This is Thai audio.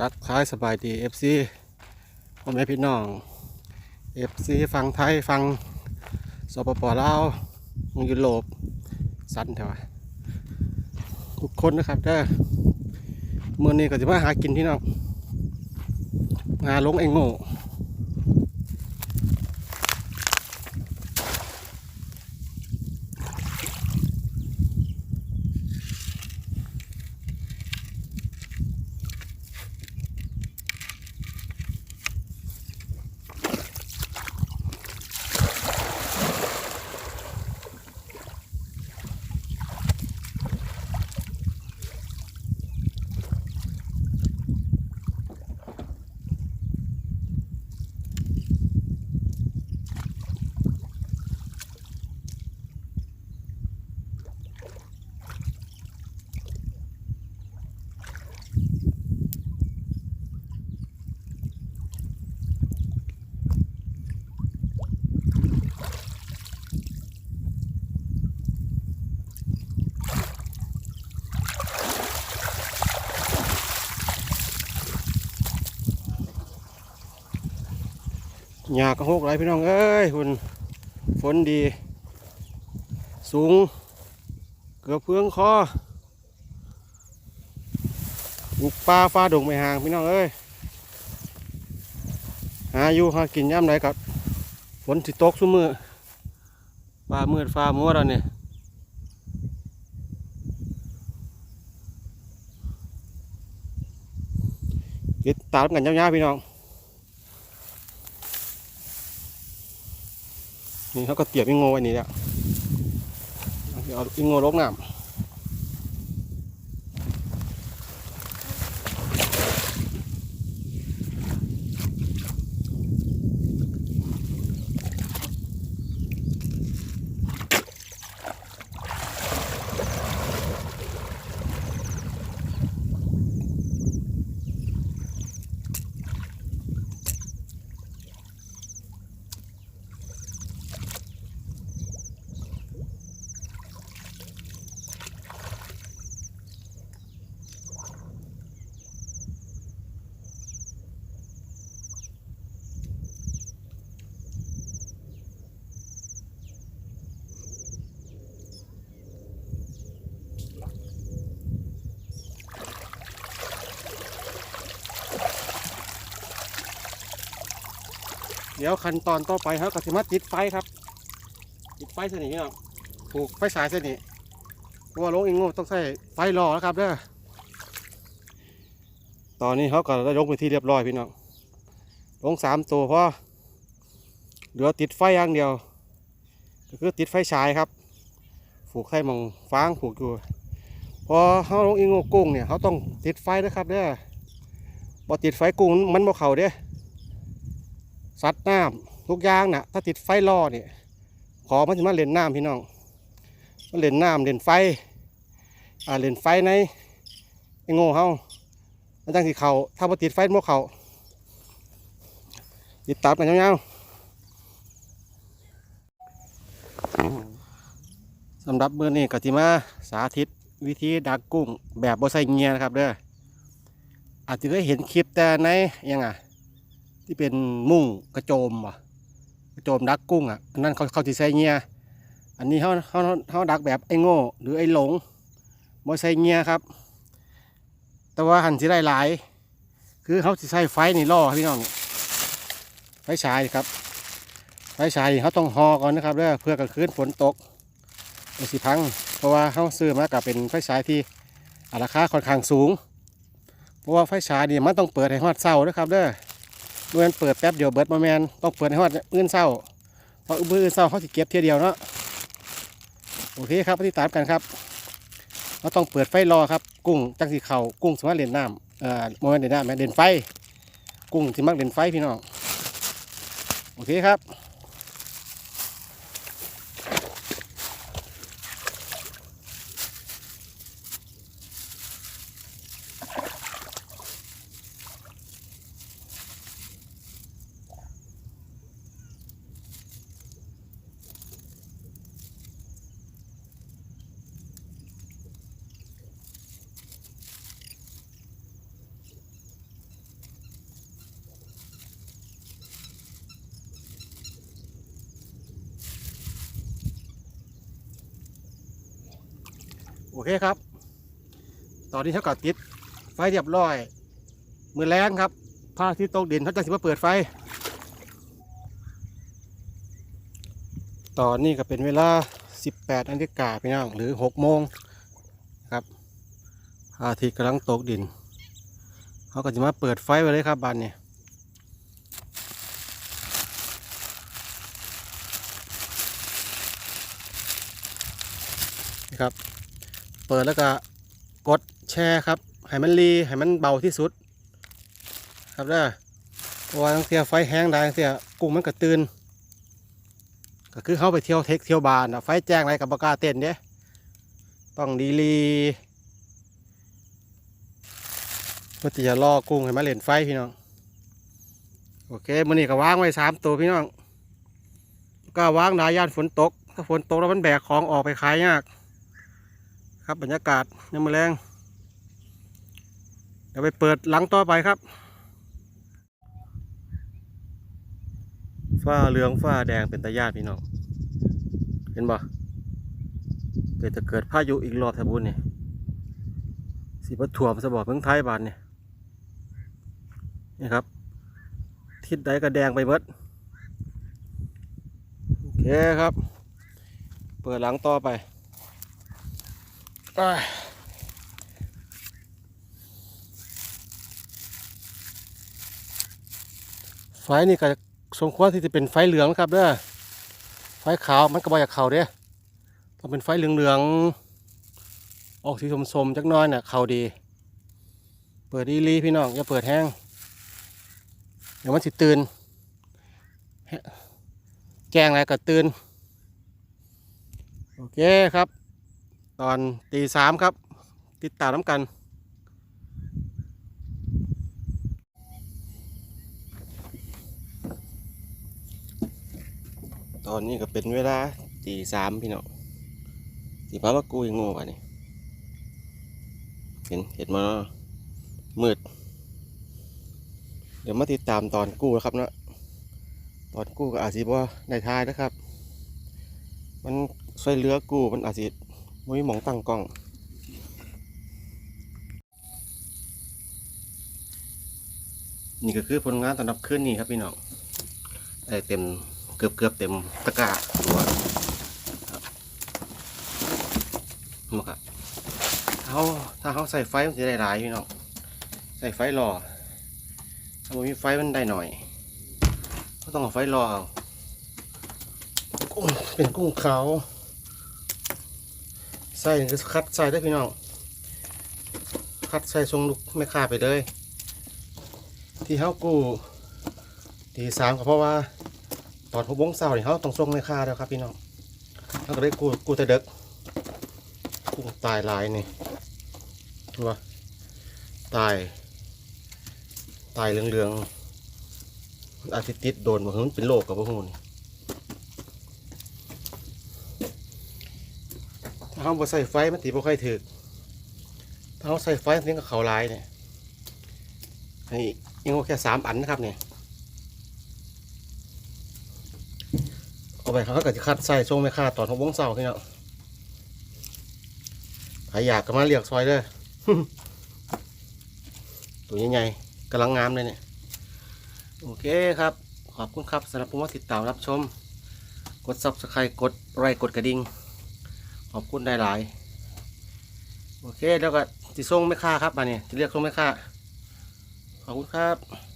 รักท้ายสบายดีเอฟซีพ่อแม่พี่น้องเอฟซีฟังไทยฟังสปปลาวมงยุโรปสันเถอะทุกคนนะครับเด้อมื่อนี้ก็จะมาหากินพี่น้องงาลงไอ้โง่ หยากระหกไรพี่น้องเอ้ยคุณฝนดี สูง เกือบเพื่องคอบุกปลาฟ้าดงไม่ห่างพี่น้องเอ้ยหาอยู่หากินย่ำไหนกับฝนสิตกซุมือฟ้ามืดฟ้ามัวแล้วเนี่ยติดตามกันยาวๆพี่น้อง นี่เขาก็เตียบอิงโง่ไว้นี่แหละเอาเอาอิงโง่ลกน้ำ เดี๋ยวขั้นตอนต่อไปเขาก็สิมาติดไฟครับ ติดไฟเส้นนี้เนาะผูกไฟสายเส้นนี้เพราะว่าลงอิงโง่ต้องใช้ไฟรอแล้วครับเด้อตอนนี้เขาก็ได้ลงไปที่เรียบร้อยพี่น้องลงสามตัวเพราะเหลือติดไฟอย่างเดียว ก็คือติดไฟฉายครับผูกไข่มองฟางผูกอยู่พอเขาลงอิงโง่กุ้งเนี่ยเขาต้องติดไฟนะครับเด้อพอติดไฟกุ้งมันบ่เข่าเด้ สัตว์น้ำทุกอย่างน่ะถ้าติดไฟล่อเนี่ยขอมันจะมาเล่นน้ำพี่น้องมาเล่นน้ำเล่นไฟอ่าเล่นไฟในไอ้โง่เฮามันจังสิเขาถ้าบ่ติดไฟมันเขาติดตามกันยาวๆสำหรับมื้อนี้ก็สิมาสาธิตวิธีดักกุ้งแบบบ่ใส่เงียนะครับเด้ออาจจะเคยเห็นคลิปแต่ในยังอะ ที่เป็นมุ้งกระโจมว่ะกระโจมดักกุ้งอะอันนั้นเขาเขาที่ใส่เงียอันนี้เขาเขาเขาดักแบบไอ้โง่หรือไอ้หลงบ่ใส่เงียครับ แต่ว่าหันสิได้หลาย คือเขาสิใส่ไฟนี่ล่อพี่น้องไฟฉายครับไฟฉายเขาต้องหอก่อนนะครับเด้อเพื่อกลางคืนฝนตกมันสิพัง เพราะว่าเขาซื้อมากับเป็นไฟฉายที่ราคาค่อนข้างสูง เพราะว่าไฟฉายนี่มันต้องเปิดให้ฮอดเสานะครับเด้อ เมื่อเปิดแป๊บเดียวเบิดมาแมนต้องเปิดให้ฮอดอื่นเศร้าเพราะอื่นเศร้าเขาสิเก็บเทียเดียวเนาะโอเคครับติดตามกันครับเราต้องเปิดไฟรอครับ กุ้งจังสีเขากุ้งสามารถเล่นน้ำเอ่อโมเมนเล่นน้ำแม่นเล่นไฟ กุ้งสิมักเล่นไฟพี่น้องโอเคครับ อเคครับ ตอนนี้เขาก็ติด ไฟเรียบร้อย มือแรงครับพระอาทิตย์ตกดินเขาจะสิมาเปิดไฟ ตอนนี้ก็เป็นเวลา 18นาฬิกาพี่น้องหรือ 6 โมงครับพระอาทิตย์กำลังตกดินเขาก็จะมาเปิดไฟไว้เลยครับบ้านเนี่ยนะครับ เปิดแล้วก็กดแชร์ครับให้มันรีให้มันเบาที่สุด ครับเด้อเพราะว่าตั้งเทียไฟแห้งได้ตั้งเทียกุ้งมันก็ตื่นก็คือเขาไปเที่ยวเทคเที่ยวบานอะไฟแจ้งอะไรกับบกาเต้นเด้ต้องดีลีเพื่อที่จะล่อกุ้งให้มาเล่นไฟพี่น้องโอเคมันนี่ก็วางไว้สามตัวพี่น้องก็วางดายานฝนตก ถ้าฝนตกแล้วมันแบกของออกไปขายยาก ครับบรรยากาศยังมาแรงเดี๋ยวไปเปิดหลังต่อไปครับฝ้าเหลืองฝ้าแดงเป็นตาญาติพี่น้องเห็นบ่เกิดจะเกิดพายุอีกรอบแถบุญเนี่ยสิบถ่วมสบอเมืองไทยบานนี่ยนี่ครับ ทิศใดก็แดงไปหมดโอเคครับ เปิดหลังต่อไป ไฟนี่ก็สมควรที่จะเป็นไฟเหลืองนะครับเด้อไฟขาวมันก็บอยากเข่าเด้ต้องเป็นไฟเหลืองๆออกสีสมๆจักน้อยเนี่ยเข่าดี เปิดดีลีพี่น้องอย่าเปิดแห้งเดี๋ยวมันสิตื่นแจ้งอะไรก็ตื่นโอเคครับ ตอนตีสามครับ ติดตามน้ำกัน ตอนนี้ก็เป็นเวลาตีสามพี่น้องสีพามากูยังงูป่ะนี่เห็นเห็นมามืด เดี๋ยวมาติดตามตอนกู้นะครับเนาะตอนกู้ก็อาจสิบ่ได้ทายนะครับ มันช่วยเหลือกู้มันอาจสิไม่มีหมองตั้งกล้องนี่ก็คือผลงานสำหรับคืนนี้ครับพี่น้องได้เต็มเกือบเกือบเต็มตะกร้าตัวครับมาครับเขาถ้าเขาใส่ไฟมันจะได้หลายพี่น้องใส่ไฟรอถ้ามันมีไฟมันได้หน่อยก็ต้องเอาไฟรอเอากุ้งเป็นกุ้งขาว ใส่คือคัดใส่ได้พี่น้อง คัดใส่ทรงลูกไม่ค่าไปเลย ที่เขากู้ทีสามก็เพราะว่าตอนหกโมงเช้าเนี่ยเขาต้องส่งในค่าแล้วครับพี่น้องเขาก็ได้กูกูแต่เด็กกุ้งตายหลายนี่เห็นปะตาย ตายเหลืองๆอาทิตย์ติดโดนมามันเป็นโรคกับพวกนี้ ถ้าเขาบ่ใส่ไฟมันตีบ่ค่อยถึกถ้าเขาใส่ไฟมันถึงกับเขาลายเนี่ยนี่ยังโอแค่สามอันนะครับเนี่ยเอาไปเขาก็จะคัดใส่ช่วงไม่ค่าตอนหกโมงเช้าพี่เนาะใครอยากก็มาเรียกซอยเด้อตัวใหญ่ๆกำลังงามเลยเนี่ย โอเคครับ ขอบคุณครับสำหรับผู้มาติดตามรับชม กด subscribe กดไลค์กดกระดิ่ง ขอบคุณได้หลายโอเคแล้วก็จะส่งไม่ค่าครับมาเนี่ยจะเรียกส่งไม่ค่าขอบคุณครับ